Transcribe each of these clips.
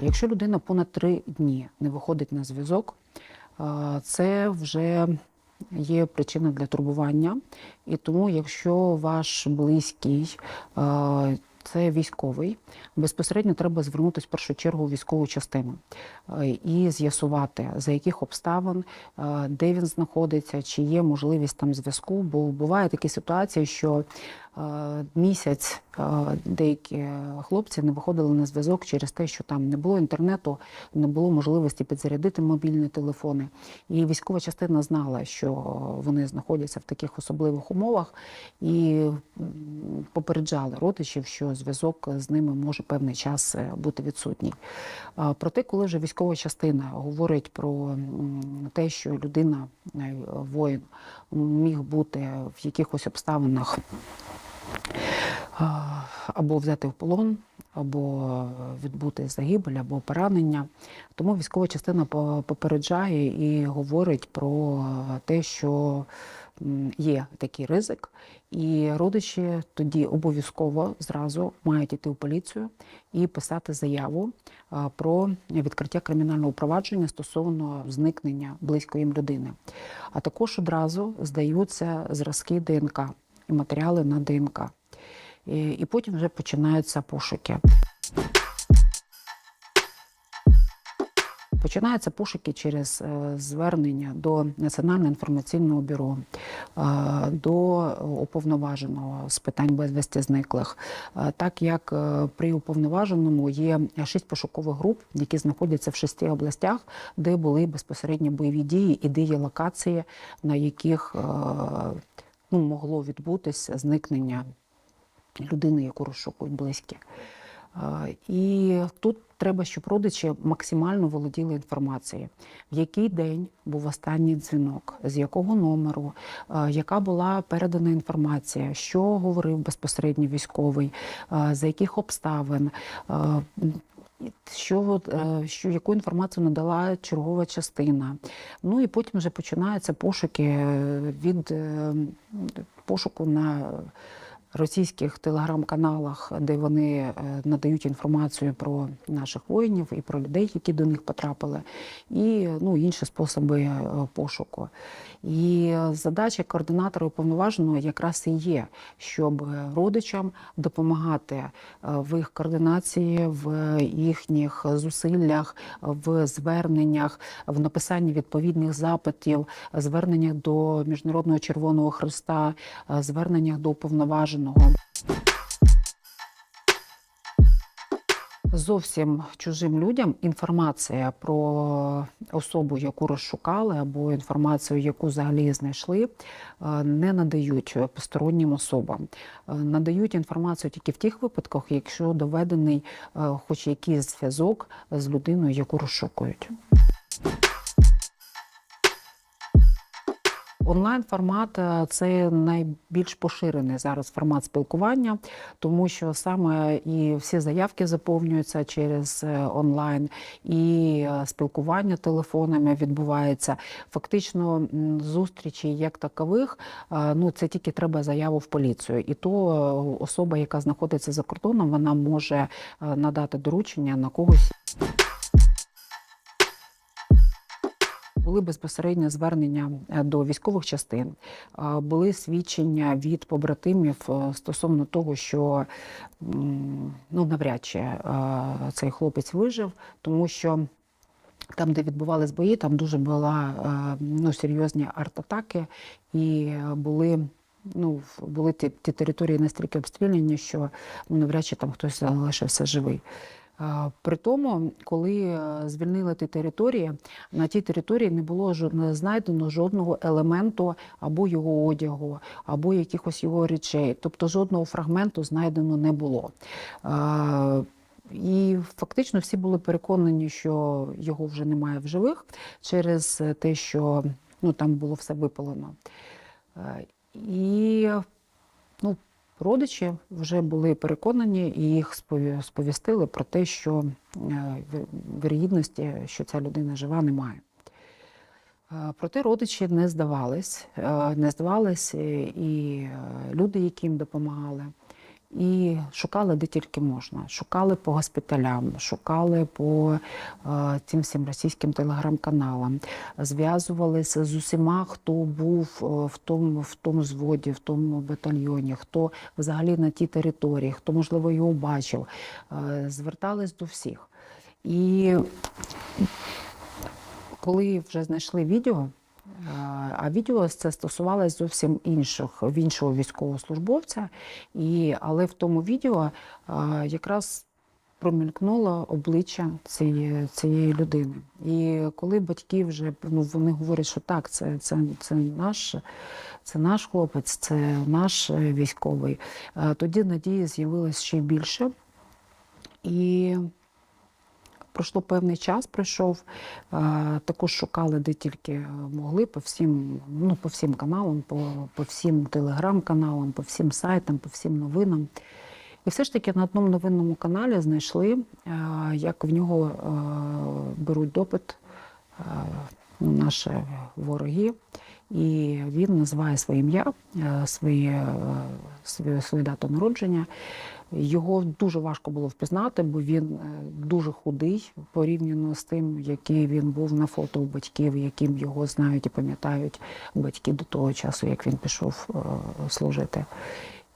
Якщо людина понад три дні не виходить на зв'язок, це вже є причина для турбування. І тому, якщо ваш близький це військовий, безпосередньо треба звернутися в першу чергу у військову частину і з'ясувати, за яких обставин, де він знаходиться, чи є можливість там зв'язку. Бо буває такі ситуації, що місяць деякі хлопці не виходили на зв'язок через те, що там не було інтернету, не було можливості підзарядити мобільні телефони. І військова частина знала, що вони знаходяться в таких особливих умовах, і попереджали родичів, що зв'язок з ними може певний час е, бути відсутній. Проте, коли вже військова частина говорить про те, що людина, е, воїн, міг бути в якихось обставинах або взяти в полон, або відбути загибель, або поранення. Тому військова частина попереджає і говорить про те, що є такий ризик, і родичі тоді обов'язково зразу мають іти в поліцію і писати заяву про відкриття кримінального провадження стосовно зникнення близької їм людини. А також одразу здаються зразки ДНК і матеріали на ДНК. І, потім вже починаються пошуки. Починаються пошуки через е, звернення до Національного інформаційного бюро, е, до уповноваженого з питань безвісті зниклих. Е, Так як е, при уповноваженому є шість пошукових груп, які знаходяться в шести областях, де були безпосередньо бойові дії і де є локації, на яких ну, могло відбутися зникнення людини, яку розшукують близькі. І тут треба, щоб родичі максимально володіли інформацією, в який день був останній дзвінок, з якого номеру, яка була передана інформація, що говорив безпосередньо військовий, за яких обставин. Що, е, що яку інформацію надала чергова частина. Ну і потім вже починаються пошуки е, від е, пошуку на російських телеграм-каналах, де вони е, надають інформацію про наших воїнів і про людей, які до них потрапили, і ну, інші способи е, пошуку. І задача координатора уповноваженого якраз і є, щоб родичам допомагати е, в їх координації, в їхніх зусиллях, в зверненнях, в написанні відповідних запитів, зверненнях до Міжнародного Червоного Христа, е, зверненнях до уповноваженого. Зовсім чужим людям інформація про особу, яку розшукали, або інформацію, яку взагалі знайшли, е, не надають постороннім особам. Е, Надають інформацію тільки в тих випадках, якщо доведений е, хоч якийсь зв'язок з людиною, яку розшукують. Онлайн формат е, це найбільш поширений зараз формат спілкування, тому що саме і всі заявки заповнюються через е, онлайн, і е, спілкування телефонами відбувається. Фактично, зустрічі як такових, ну це тільки треба заяву в поліцію. І то особа, яка знаходиться за кордоном, вона може надати доручення на когось. Були безпосередньо звернення е, до військових частин, були свідчення від побратимів е, стосовно того, що ну, навряд чи е, цей хлопець вижив, тому що. Там, де відбувались бої, там дуже була е, ну, серйозні артатаки, і були, ну, були ті, ті території настільки обстріляні, що ну, навряд чи там хтось залишився живий. При тому, коли е, звільнили ті території, на тій території не було не знайдено жодного елементу або його одягу, або якихось його речей. Тобто жодного фрагменту знайдено не було. І фактично всі були переконані, що його вже немає в живих через те, що ну, там було все випалено. Е, І ну, родичі вже були переконані і їх спові- сповістили про те, що е, ві- вірогідності, що ця людина жива, немає. Е, Проте родичі не здавались, е, не здавались і люди, які їм допомагали, І шукали де тільки можна. Шукали по госпіталям, шукали по е, цим всім російським телеграм-каналам, зв'язувалися з усіма, хто був е, в тому, в тому зводі, в тому батальйоні, хто взагалі на тій території, хто, можливо, його бачив. Е, звертались до всіх. І коли вже знайшли відео, а відео це стосувалось зовсім інших, іншого військовослужбовця, і, але в тому відео якраз промількнуло обличчя цієї, цієї людини. І коли батьки вже ну, вони говорять, що так, це, це, це наш. Це наш хлопець, це наш е, військовий. е, Тоді надії з'явилось ще більше. І пройшло певний час, пройшов. е, Також шукали, де тільки могли, по всім, ну, по всім каналам, по, по всім телеграм-каналам, по всім сайтам, по всім новинам. І все ж таки на одному новинному каналі знайшли, е, як в нього е, беруть допит е, наші вороги, і він називає своє ім'я, е, своє, е, свою, свою дату народження. Його дуже важко було впізнати, бо він е, дуже худий порівняно з тим, який він був на фото у батьків, яким його знають і пам'ятають батьки до того часу, як він пішов служити.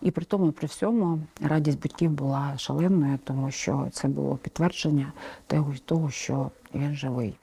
І при тому, при всьому, радість батьків була шаленою, тому що це було підтвердження того що він живий.